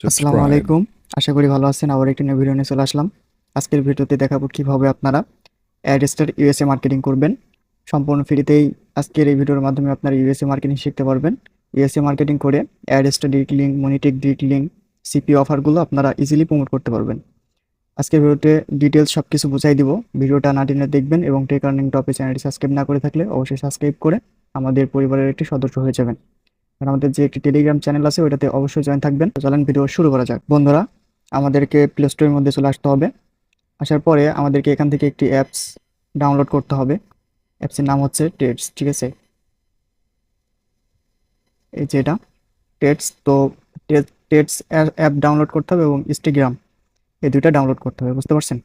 আসসালামু আলাইকুম। আশা করি ভালো আছেন। আবার একটি নিউ ভিডিও নিয়ে চলে আসলাম। আজকের ভিডিওতে দেখাবো কীভাবে আপনারা অ্যাডস্টার ইউএসএ মার্কেটিং করবেন। সম্পূর্ণ ফ্রিতেই আজকের এই ভিডিওর মাধ্যমে আপনারা ইউএসএ মার্কেটিং শিখতে পারবেন। ইউএসএ মার্কেটিং করে Adsterra direct link Monetag direct link CP অফারগুলো আপনারা ইজিলি প্রমোট করতে পারবেন। আজকের ভিডিওতে ডিটেলস সব কিছু বুঝাই দিব। ভিডিওটা না টেনে দেখবেন এবং টেক আর্নিং টপে চ্যানেলটি সাবস্ক্রাইব না করে থাকলে অবশ্যই সাবস্ক্রাইব করে আমাদের পরিবারের একটি সদস্য হয়ে যাবেন। আর আমাদের যে একটি টেলিগ্রাম চ্যানেল আছে, ওইটাতে অবশ্যই জয়েন থাকবেন। চলেন ভিডিও শুরু করা যাক। বন্ধুরা, আমাদেরকে প্লে স্টোরের মধ্যে চলে আসতে হবে। আসার পরে আমাদেরকে এখান থেকে একটি অ্যাপস ডাউনলোড করতে হবে। অ্যাপসের নাম হচ্ছে টেটস ঠিক আছে? এই যে এটা টেটস তো টেটস অ্যাপ ডাউনলোড করতে হবে এবং ইনস্টাগ্রাম এই দুইটা ডাউনলোড করতে হবে, বুঝতে পারছেন?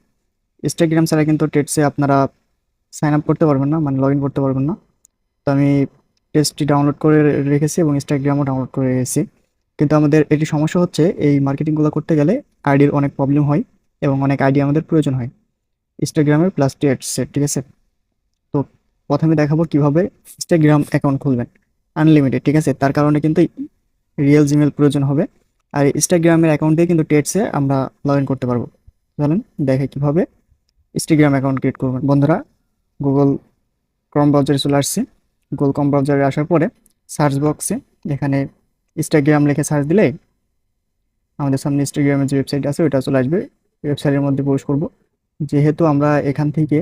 ইনস্টাগ্রাম ছাড়া কিন্তু টেটসে আপনারা সাইন আপ করতে পারবেন না মানে লগ করতে পারবেন না। তো আমি টেস্টটি ডাউনলোড করে রেখেছি এবং ইনস্টাগ্রামও ডাউনলোড করে রেখেছি। কিন্তু আমাদের এটি সমস্যা হচ্ছে, এই মার্কেটিংগুলো করতে গেলে আইডির অনেক প্রবলেম হয় এবং অনেক আইডি আমাদের প্রয়োজন হয়। ইনস্টাগ্রামের প্লাস টি টেটসের ঠিক আছে? তো প্রথমে দেখাবো কীভাবে ইনস্টাগ্রাম অ্যাকাউন্ট খুলবেন। আনলিমিটেড ঠিক আছে? তার কারণে কিন্তু রিয়েল জিমেল প্রয়োজন হবে। আর ইনস্টাগ্রামের অ্যাকাউন্ট দিয়ে কিন্তু টেটসে আমরা লগ ইন করতে পারব। চলেন দেখে কীভাবে ইনস্টাগ্রাম অ্যাকাউন্ট ক্রিয়েট করবেন। বন্ধুরা গুগল ক্রম ব্রাউজারে চলে আসছি। গুগল ব্রাউজারে আসার পরে সার্চ বক্সে এখানে ইনস্টাগ্রাম লিখে সার্চ দিলে আমাদের সামনে ইনস্টাগ্রামের যে ওয়েবসাইট আছে ওইটা চলে আসবে। ওয়েবসাইটের মধ্যে প্রবেশ করব। যেহেতু আমরা এখান থেকে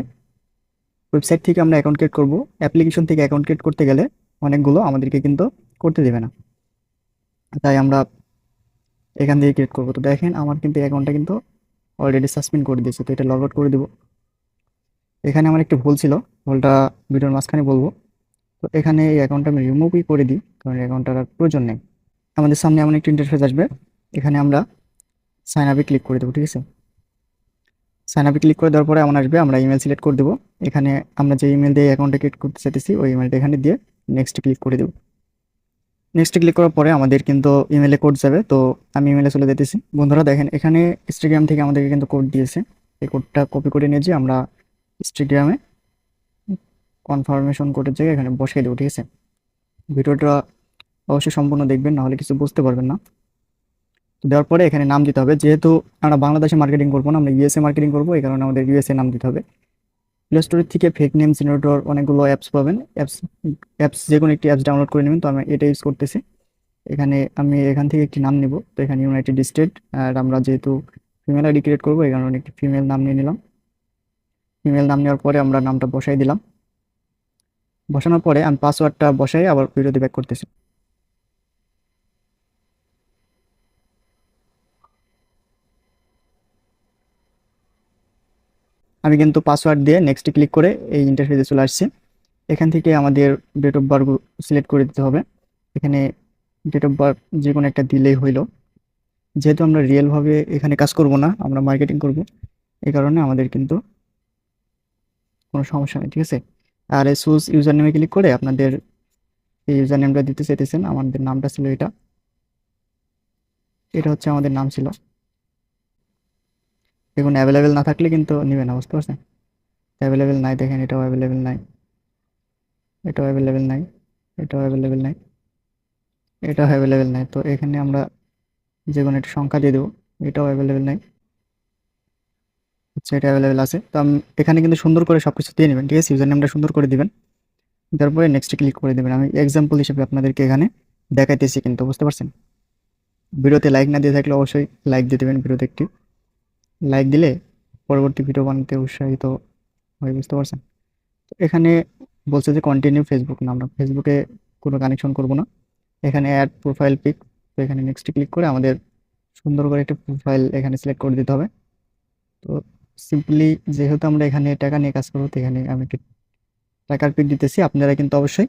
ওয়েবসাইট থেকে আমরা অ্যাকাউন্ট ক্রিয়েট করব অ্যাপ্লিকেশন থেকে অ্যাকাউন্ট ক্রিয়েট করতে গেলে অনেকগুলো আমাদেরকে কিন্তু করতে দেবে না। তাই আমরা এখান থেকে ক্রিয়েট করব। তো দেখেন আমার কিন্তু অ্যাকাউন্টটা কিন্তু অলরেডি সাসপেন্ড করে দিয়েছে। তো এটা লগ আউট করে দেবো। এখানে আমার একটু ভুল ছিল। ভুলটা ভিডিওর মাঝখানে বলব। তো এখানে এই অ্যাকাউন্টটা আমি রিমুভই করে দিই, কারণ এই অ্যাকাউন্টটার আর প্রয়োজন নেই। আমাদের সামনে এমন একটি ইন্টারফেস আসবে, এখানে আমরা সাইন আপে ক্লিক করে দেবো, ঠিক আছে? সাইন আপে ক্লিক করে দেওয়ার পরে এমন আসবে, আমরা ইমেল সিলেক্ট করে দেবো। এখানে আমরা যে ইমেল দিয়ে অ্যাকাউন্টটা ক্রিয়েট করতে চাইতেছি, ওই ইমেলটা এখানে দিয়ে নেক্সট ক্লিক করে দেবো। নেক্সট ক্লিক করার পরে আমাদের কিন্তু ইমেলে কোড যাবে, তো আমি ইমেলে চলে যেতেছি বন্ধুরা দেখেন, এখানে ইনস্টাগ্রাম থেকে আমাদেরকে কিন্তু কোড দিয়েছে। এই কোডটা কপি করে নিয়ে যে আমরা ইনস্টাগ্রামে কনফার্মেশন কোডের জায়গায় এখানে বসিয়ে দেবো, ঠিক আছে? ভিডিওটা অবশ্যই সম্পূর্ণ দেখবেন, নাহলে কিছু বুঝতে পারবেন না। তো দেওয়ার পরে এখানে নাম দিতে হবে, যেহেতু আমরা বাংলাদেশে মার্কেটিং করব না, আমরা ইউএসএ মার্কেটিং করব, এই কারণে আমাদের ইউএসএ নাম দিতে হবে। প্লে স্টোরের থেকে ফেক নেম জেনারেটর অনেকগুলো অ্যাপস পাবেন অ্যাপস অ্যাপস যে কোনো একটি অ্যাপস ডাউনলোড করে নেবেন, তো আমি এটা ইউজ করতেছি। এখানে আমি এখান থেকে একটি নাম নেব, তো এখানে ইউনাইটেড স্টেট আর আমরা যেহেতু ফিমেল আইডি ক্রিয়েট করব, এই কারণে একটি ফিমেল নাম নিয়ে নিলাম। ফিমেল নাম নেওয়ার পরে আমরা নামটা বসাই দিলাম। বসানোর পরে আমি পাসওয়ার্ডটা বসাই, আবার ভিডিওতে ব্যাক করতেছি। আমি কিন্তু পাসওয়ার্ড দিয়ে নেক্সটে ক্লিক করে এই ইন্টারফেসে চলে আসছি। এখান থেকে আমাদের ডেট অফ বার্থ সিলেক্ট করে দিতে হবে। এখানে ডেট অফ বার্থ যে কোনো একটা দিলেই হইল। যেহেতু আমরা রিয়েলভাবে এখানে কাজ করব না, আমরা মার্কেটিং করব, এই কারণে আমাদের কিন্তু কোনো সমস্যা নেই, ঠিক আছে? আর এই সুজ ইউজার নেমে ক্লিক করে আপনাদের এই ইউজার নেমটা দিতে চাইতেছেন, আমাদের নামটা ছিল এটা। এটা হচ্ছে আমাদের নাম ছিল। দেখুন অ্যাভেলেবেল না থাকলে কিন্তু নেবে না, বুঝতে পারছেন? অ্যাভেলেবেল নাই, দেখেন, এটাও অ্যাভেলেবেল নাই। এটাও অ্যাভেলেবেল নাই, এটাও অ্যাভেলেবেল নাই, এটাও অ্যাভেলেবেল নাই। তো এখানে আমরা যে কোনো একটা সংখ্যা দিয়ে দেবো, এটাও অ্যাভেলেবেল নাই। আচ্ছা এটা অ্যাভেলেবেল আছে। তো এখানে কিন্তু সুন্দর করে সব কিছু দিয়ে নেবেন, ঠিক আছে? ইউজার নেমটা সুন্দর করে দিবেন। তারপরে নেক্সট ক্লিক করে দেবেন। আমি এক্সাম্পল হিসেবে আপনাদেরকে এখানে দেখাইতেছি কিন্তু, বুঝতে পারছেন? ভিডিওতে লাইক না দিয়ে থাকলে অবশ্যই লাইক দিয়ে দেবেন ভিডিওতে একটি। লাইক দিলে পরবর্তী ভিডিও বানাতে উৎসাহিত হয়, বুঝতে পারছেন? তো এখানে বলছে যে কন্টিনিউ ফেসবুক না আমরা ফেসবুকে কোনো কানেকশন করব না। এখানে অ্যাড প্রোফাইল পিক তো এখানে নেক্সট ক্লিক করে আমাদের সুন্দর করে একটা প্রোফাইল এখানে সিলেক্ট করে দিতে হবে। তো সিম্পলি যেহেতু আমরা এখানে টাকা নিয়ে কাজ করব এখানে আমি একটি টাকার পিক দিতেছি। আপনারা কিন্তু অবশ্যই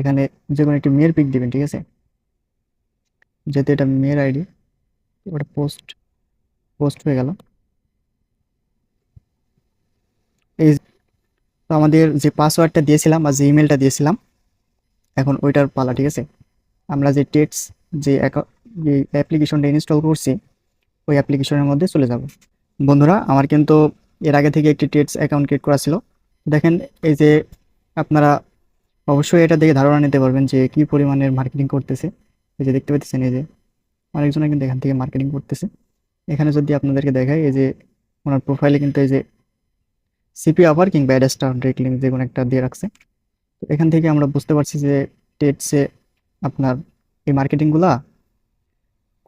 এখানে যে কোনো একটি মেয়ের পিক দিবেন, ঠিক আছে? যেহেতু এটা মেয়ের আইডি ওটা পোস্ট পোস্ট হয়ে গেল। এই তো আমাদের যে পাসওয়ার্ডটা দিয়েছিলাম বা যে ইমেলটা দিয়েছিলাম, এখন ওইটার পালা, ঠিক আছে? আমরা যে টেক্স যে অ্যাপ্লিকেশনটা ইনস্টল করছি, ওই অ্যাপ্লিকেশনের মধ্যে চলে যাব। বন্ধুরা, আমার কিন্তু এর আগে থেকে একটি টেটস অ্যাকাউন্ট ক্রিয়েট করা ছিল। দেখেন, এই যে আপনারা অবশ্যই এটা দেখে ধারণা নিতে পারবেন যে কি পরিমাণের মার্কেটিং করতেছে। এই যে দেখতে পাচ্ছেন, এই যে অনেকজনে কিন্তু এখান থেকে মার্কেটিং করতেছে। এখানে যদি আপনাদেরকে দেখায় এই যে ওনার প্রোফাইলে কিন্তু এই যে সিপি অফার কিংবা অ্যাডাস্টার লিঙ্ক যে কোনো একটা দিয়ে রাখছে। তো এখান থেকে আমরা বুঝতে পারছি যে টেটসে আপনার এই মার্কেটিংগুলা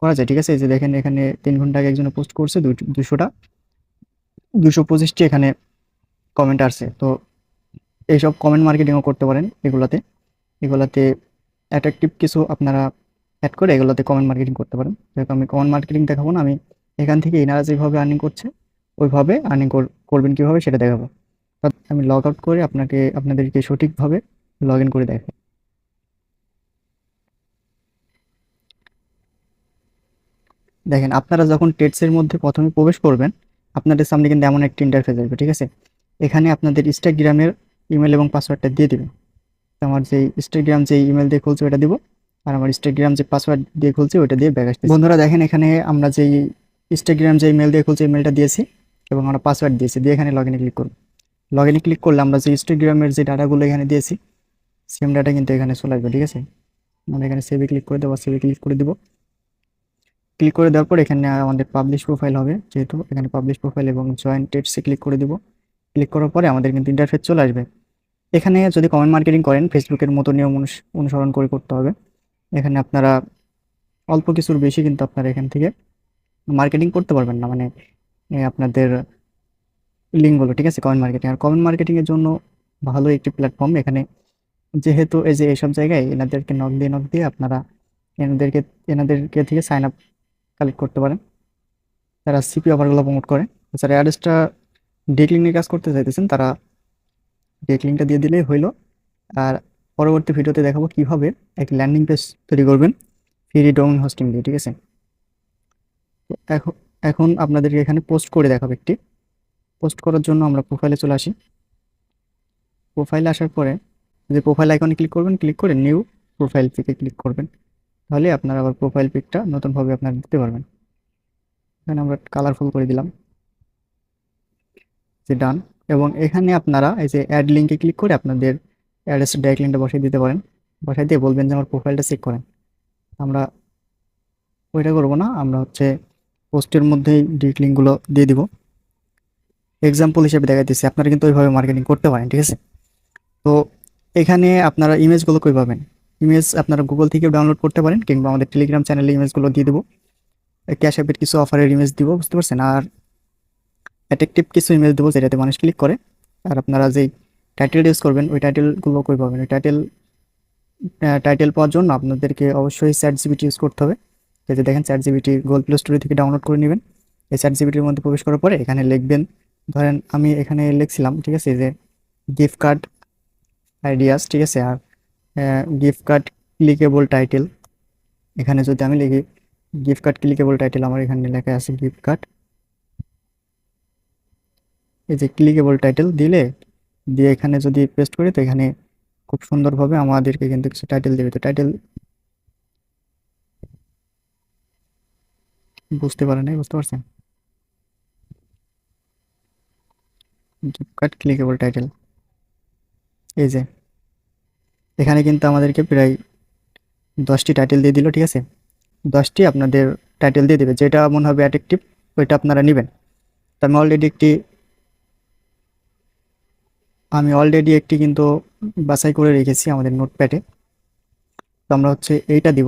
করা যায়, ঠিক আছে? এই যে দেখেন এখানে তিন ঘণ্টা আগে একজনে পোস্ট করছে দুশোটা, দুশো পঁচিশটি এখানে কমেন্ট আসছে। তো এইসব কমেন্ট মার্কেটিংও করতে পারেন এগুলাতে। এগুলাতে অ্যাট্রাকটিভ কিছু আপনারা অ্যাড করে এগুলোতে কমেন্ট মার্কেটিং করতে পারেন। যেহেতু আমি কমেন্ট মার্কেটিং দেখাবো না, আমি এখান থেকে এনারা যেভাবে আর্নিং করছে, ওইভাবে আর্নিং করবেন কীভাবে সেটা দেখাবো। আমি লগ আউট করে আপনাকে, আপনাদেরকে সঠিকভাবে লগ ইন করে দেখাই। দেখেন, আপনারা যখন টেটসের মধ্যে প্রথমে প্রবেশ করবেন, আপনাদের সামনে কিন্তু এমন একটি ইন্টারফেস আসবে, ঠিক আছে? এখানে আপনাদের ইনস্টাগ্রামের ইমেল এবং পাসওয়ার্ডটা দিয়ে দিবেন। আমার যে ইনস্টাগ্রাম যে ইমেল দিয়ে খুলছে ওটা দিব, আর আমার ইনস্টাগ্রাম যে পাসওয়ার্ড দিয়ে খুলছে ওটা দিয়ে ব্যাগ আসছে বন্ধুরা, দেখেন এখানে আমরা যেই ইনস্টাগ্রাম যে ইমেল দিয়ে খুলছে ইমেলটা দিয়েছি এবং আমরা পাসওয়ার্ড দিয়েছি। দিয়ে এখানে লগ ইনে ক্লিক করব। লগ ইনে ক্লিক করলে আমরা যে ইনস্টাগ্রামের যে ডাটাগুলো এখানে দিয়েছি সেম ডাটা কিন্তু এখানে চলে আসবে, ঠিক আছে? আমরা এখানে সেভে ক্লিক করে দেবো সেভে ক্লিক করে দেবো। ক্লিক করে দেওয়ার পর এখানে আমাদের পাবলিশ প্রোফাইল হবে, যেহেতু এখানে পাবলিশ প্রোফাইল এবং জয়েন টেটসে ক্লিক করে দিব। ক্লিক করার পরে আমাদের কিন্তু ইন্টারফেস চলে আসবে। এখানে যদি কমেন্ট মার্কেটিং করেন ফেসবুকের মতো নিয়ম অনুস- অনুসরণ করে করতে হবে। এখানে আপনারা অল্প কিছুর বেশি কিন্তু আপনারা এখান থেকে মার্কেটিং করতে পারবেন না। মানে আপনাদের লিঙ্কগুলো, ঠিক আছে? কমেন্ট মার্কেটিং আর কমেন্ট মার্কেটিংয়ের জন্য ভালো একটি প্ল্যাটফর্ম এখানে। যেহেতু এই যে এইসব জায়গায় এনাদেরকে নক দিয়ে নক দিয়ে আপনারা এনাদেরকে এনাদেরকে থেকে সাইন আপ কালেক্ট করতে পারেন। তারা সিপি অফারগুলো প্রমোট করে। যারা অ্যাড্রেসটা ডেকলিং নিয়ে কাজ করতে চাইতেছেন, তারা ডেকলিংটা দিয়ে দিলেই হইল। আর পরবর্তী ভিডিওতে দেখাবো কীভাবে এক ল্যান্ডিং পেজ তৈরি করবেন। ফ্রি ডোমেন হোস্টিং দিয়ে, ঠিক আছে? এখন এখন আপনাদেরকে এখানে পোস্ট করে দেখাবো একটি। পোস্ট করার জন্য আমরা প্রোফাইলে চলে আসি। প্রোফাইলে আসার পরে যে প্রোফাইল আইকনে ক্লিক করবেন ক্লিক করে নিউ প্রোফাইল থেকে ক্লিক করবেন। তাহলে আপনার আবার প্রোফাইল পিকটা নতুনভাবে আপনারা দিতে পারবেন। এখানে আমরা কালারফুল করে দিলাম। যে ডান এবং এখানে আপনারা এই যে অ্যাড লিঙ্কে ক্লিক করে আপনাদের অ্যাড্রেস ডাইরেক্ট লিঙ্কটা বসিয়ে দিতে পারেন। বসাই দিয়ে বলবেন যে আমার প্রোফাইলটা চেক করেন। আমরা ওইটা করব না, আমরা হচ্ছে পোস্টের মধ্যেই ডিরেক্ট লিঙ্কগুলো দিয়ে দিব। এক্সাম্পল হিসেবে দেখাইতেছি, আপনারা কিন্তু ওইভাবে মার্কেটিং করতে পারেন, ঠিক আছে? তো এখানে আপনারা ইমেজগুলো কই পাবেন? ইমেজ আপনারা গুগল থেকেও ডাউনলোড করতে পারেন কিংবা আমাদের টেলিগ্রাম চ্যানেলে ইমেজগুলো দিয়ে দেবো। ক্যাশ অ্যাপের কিছু অফারের ইমেজ দিব, বুঝতে পারছেন? আর অ্যাট্রাকটিভ কিছু ইমেজ দেবো যেটাতে মানুষ ক্লিক করে। আর আপনারা যেই টাইটেল ইউজ করবেন, ওই টাইটেলগুলো কই পাবেন? ওই টাইটেল টাইটেল পাওয়ার জন্য আপনাদেরকে অবশ্যই চ্যাট জিবিটি ইউজ করতে হবে। যাতে দেখেন চ্যাট জিবিটি গুগল প্লে স্টোরি থেকে ডাউনলোড করে নেবেন। এই চ্যাট জিবিটির মধ্যে প্রবেশ করার পরে এখানে লিখবেন, ধরেন আমি এখানে লিখছিলাম, ঠিক আছে? যে গিফট কার্ড আইডিয়াস ঠিক আছে? আর গিফট কার্ড ক্লিকেবল টাইটেল এখানে যদি আমি লিখি গিফট কার্ড ক্লিকেবল টাইটেল আমার এখানে লেখা আছে গিফট কার্ড এই যে ক্লিকেবল টাইটেল দিলে, দিয়ে এখানে যদি পেস্ট করি, তো এখানে খুব সুন্দরভাবে আমাদেরকে কিন্তু কিছু টাইটেল দেবে। তো টাইটেল বুঝতে পারেন নাই? বুঝতে পারছেন? গিফট কার্ড ক্লিকেবল টাইটেল এই যে এখানে কিন্তু আমাদেরকে প্রায় দশটি টাইটেল দিয়ে দিল, ঠিক আছে? দশটি আপনাদের টাইটেল দিয়ে দেবে। যেটা মনে হবে অ্যাট্রাকটিভ ওইটা আপনারা নেবেন। তো আমি অলরেডি একটি, আমি অলরেডি একটি কিন্তু বাছাই করে রেখেছি আমাদের নোটপ্যাডে তো আমরা হচ্ছে এইটা দিব।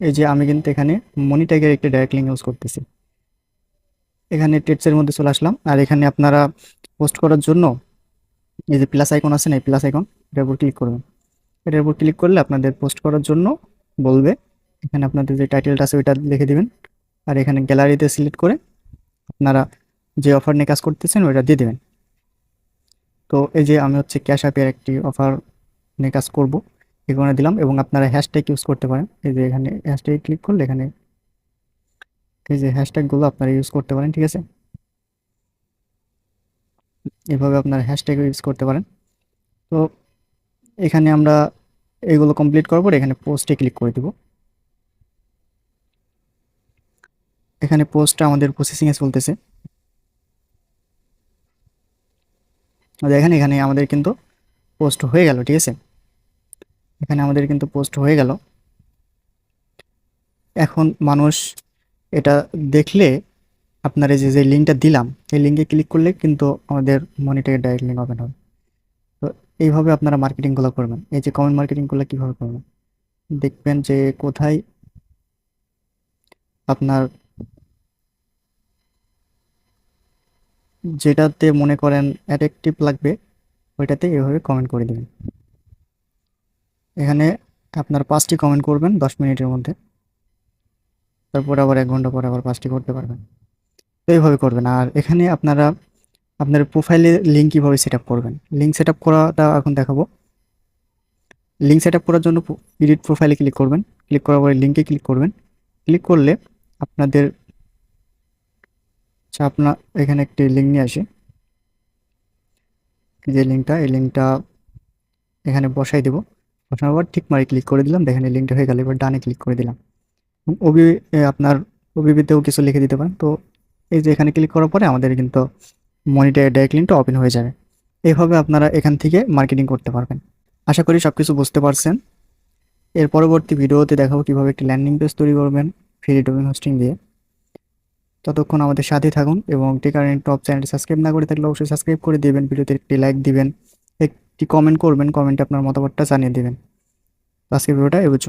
এই যে আমি কিন্তু এখানে মনি ট্যাগের একটি ডাইরেক্ট লিঙ্ক ইউজ করতেছি। এখানে টেটসের মধ্যে চলে আসলাম। আর এখানে আপনারা পোস্ট করার জন্য এই যে প্লাস আইকন আছে না, এই প্লাস আইকন এটার উপর ক্লিক করবেন। এটার উপর ক্লিক করলে আপনাদের পোস্ট করার জন্য বলবে, এখানে আপনাদের যে টাইটেলটা আছে ওইটা লিখে দিবেন। আর এখানে গ্যালারিতে সিলেক্ট করে আপনারা যে অফার নিয়ে কাজ করতেছেন ওইটা দিয়ে দেবেন। তো এই যে আমি হচ্ছে ক্যাশ অ্যাপের একটি অফার নিয়ে কাজ করব এখানে দিলাম এবং আপনারা হ্যাশট্যাগ ইউজ করতে পারেন। এই যে এখানে হ্যাশট্যাগে ক্লিক করলে এখানে এই যে হ্যাশট্যাগুলো আপনারা ইউজ করতে পারেন, ঠিক আছে? এভাবে আপনারা হ্যাশট্যাগ ইউজ করতে পারেন। তো এখানে আমরা এগুলো কমপ্লিট করার পর এখানে পোস্টে ক্লিক করে দেব। এখানে পোস্টটা আমাদের প্রসেসিংয়ে চলতেছে। দেখেন এখানে আমাদের কিন্তু পোস্ট হয়ে গেল, ঠিক আছে? এখানে আমাদের কিন্তু পোস্ট হয়ে গেল। এখন মানুষ এটা দেখলে আপনার এই যে যে লিঙ্কটা দিলাম, এই লিঙ্কে ক্লিক করলে কিন্তু আমাদের মনিটারে ডাইরেক্ট লিঙ্ক ওপেন হবে। তো এইভাবে আপনারা মার্কেটিংগুলো করবেন। এই যে কমেন্ট মার্কেটিংগুলো কীভাবে করবেন? দেখবেন যে কোথায় আপনার যেটাতে মনে করেন অ্যাট্রাকটিভ লাগবে, ওইটাতে এভাবে কমেন্ট করে দেবেন। এখানে আপনার পাঁচটি কমেন্ট করবেন দশ মিনিটের মধ্যে। তারপর আবার এক ঘণ্টা পরে আবার পাঁচটি করতে পারবেন। এইভাবে করবেন। আর এখানে আপনারা আপনার প্রোফাইলে লিঙ্ক কীভাবে সেট করবেন? লিঙ্ক সেট করাটা এখন দেখাবো। লিঙ্ক সেট করার জন্য এডিট প্রোফাইলে ক্লিক করবেন। ক্লিক করার পরে লিঙ্কে ক্লিক করবেন। ক্লিক করলে আপনাদের আচ্ছা আপনার এখানে একটি লিঙ্ক নিয়ে আসি। যে লিঙ্কটা এই লিঙ্কটা এখানে বসাই দেবো। বসানোর পর ঠিক মারি ক্লিক করে দিলাম। দেখেন লিঙ্কটা হয়ে গেল। এবার ডানে ক্লিক করে দিলাম। ওবি আপনার ওবিবিতেও কিছু লিখে দিতে পারেন। তো এই যে এখানে ক্লিক করার পরে আমাদের কিন্তু মনিটার ডাইরেক্ট লিঙ্কটা ওপেন হয়ে যাবে। এভাবে আপনারা এখান থেকে মার্কেটিং করতে পারবেন। আশা করি সব কিছু বুঝতে পারছেন। এর পরবর্তী ভিডিওতে দেখাবো কীভাবে একটি ল্যান্ডিং পেজ তৈরি করবেন ফ্রি ডোমেন হোস্টিং দিয়ে। ততক্ষণ আমাদের সাথেই থাকুন এবং টেকার টপ চ্যানেলটি সাবস্ক্রাইব না করে থাকলে অবশ্যই সাবস্ক্রাইব করে দেবেন, ভিডিওতে একটি লাইক দিবেন, একটি কমেন্ট করবেন কমেন্টে আপনার মতামতটা জানিয়ে দেবেন। আজকের ভিডিওটা এ পর্যন্ত।